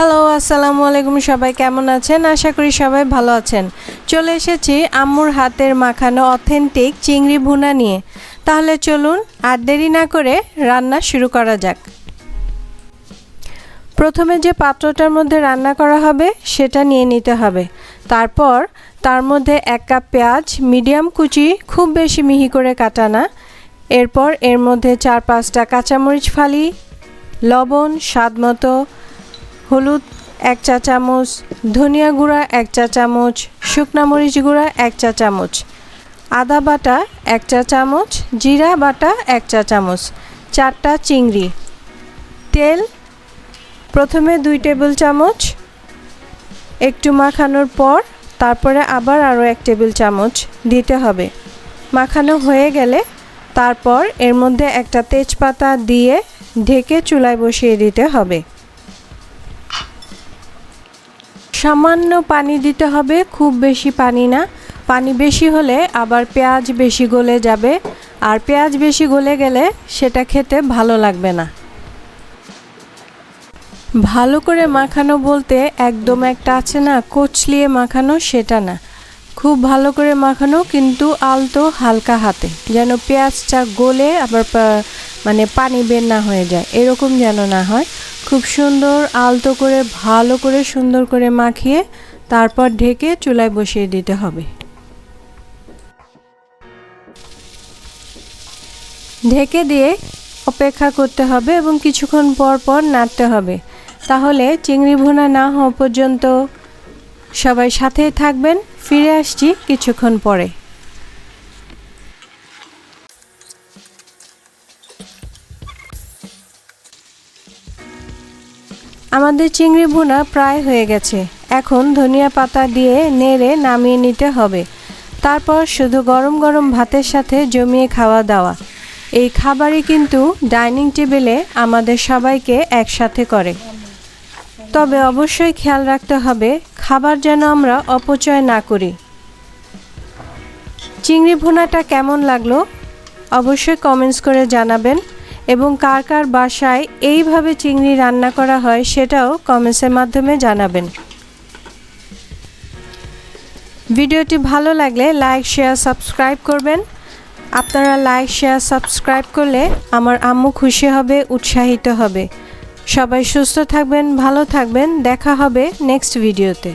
Hello আসসালামু আলাইকুম সবাই কেমন আছেন? আশা করি সবাই ভালো আছেন। চলে এসেছি আম্মুর হাতের মাখানো অথেন্টিক চিংড়ি ভুনা নিয়ে। তাহলে চলুন আর দেরি না করে রান্না শুরু করা যাক। প্রথমে যে পাত্রটার মধ্যে রান্না করা হবে, সেটা নিয়ে নিতে হবে। তারপর তার মধ্যে এক কাপ পেঁয়াজ, মিডিয়াম কুচি, খুব বেশি মিহি করে কাটা না এরপর এর মধ্যে চার পাঁচটা কাঁচামরিচ ফালি, লবণ, স্বাদ মতো হলুদ এক চা চামচ, ধনিয়া গুঁড়া এক চা চামচ, শুকনা মরিচ গুঁড়া এক চা চামচ, আদা বাটা এক চা চামচ, জিরা বাটা এক চা চামচ, চারটা চিংড়ি, তেল প্রথমে দুই টেবিল চামচ, একটু মাখানোর পর তারপরে আবার আরও এক টেবিল চামচ দিতে হবে। মাখানো হয়ে গেলে তারপর এর মধ্যে একটা তেজপাতা দিয়ে ঢেকে চুলায় বসিয়ে দিতে হবে। সামান্য পানি দিতে হবে, খুব বেশি পানি না। পানি বেশি হলে আবার পেঁয়াজ বেশি গলে যাবে। আর পেঁয়াজ বেশি গলে গেলে সেটা খেতে ভালো লাগবে না। ভালো করে মাখানো বলতে একদম একটা আছে না, কোচলিয়ে মাখানো সেটা না। খুব ভালো করে মাখানো কিন্তু আলতো হালকা হাতে, যেন পেঁয়াজটা গলে আবার মানে পানি বের না হয়ে যায়, এরকম যেন না হয়। খুব সুন্দর, আলতো করে, ভালো করে সুন্দর করে মাখিয়ে তারপর ঢেকে চুলায় বসিয়ে দিতে হবে। ঢেকে দিয়ে অপেক্ষা করতে হবে এবং কিছুক্ষণ পর পর নাড়তে হবে। তাহলে চিংড়ি ভুনা না হওয়া পর্যন্ত সবাই সাথেই থাকবেন। ফিরে আসছি কিছুক্ষণ পরে। আমাদের চিংড়ি ভুনা প্রায় হয়ে গেছে। এখন ধনিয়া পাতা দিয়ে নেড়ে নামিয়ে নিতে হবে। তারপর শুধু গরম গরম ভাতের সাথে জমিয়ে খাওয়া দাওয়া। এই খাবারই কিন্তু ডাইনিং টেবিলে আমাদের সবাইকে একসাথে করে। তবে অবশ্যই খেয়াল রাখতে হবে, খাবার যেন আমরা অপচয় না করি। চিংড়ি ভুনাটা কেমন লাগল? অবশ্যই কমেন্টস করে জানাবেন। এবং কার কার বাসায় এইভাবে চিংড়ি রান্না করা হয় সেটাও কমেন্টসের মাধ্যমে জানাবেন। ভিডিওটি ভালো লাগলে লাইক শেয়ার সাবস্ক্রাইব করবেন। আপনারা লাইক শেয়ার সাবস্ক্রাইব করলে আমার আম্মু খুশি হবে, উৎসাহিত হবে। সবাই সুস্থ থাকবেন, ভালো থাকবেন। দেখা হবে নেক্সট ভিডিওতে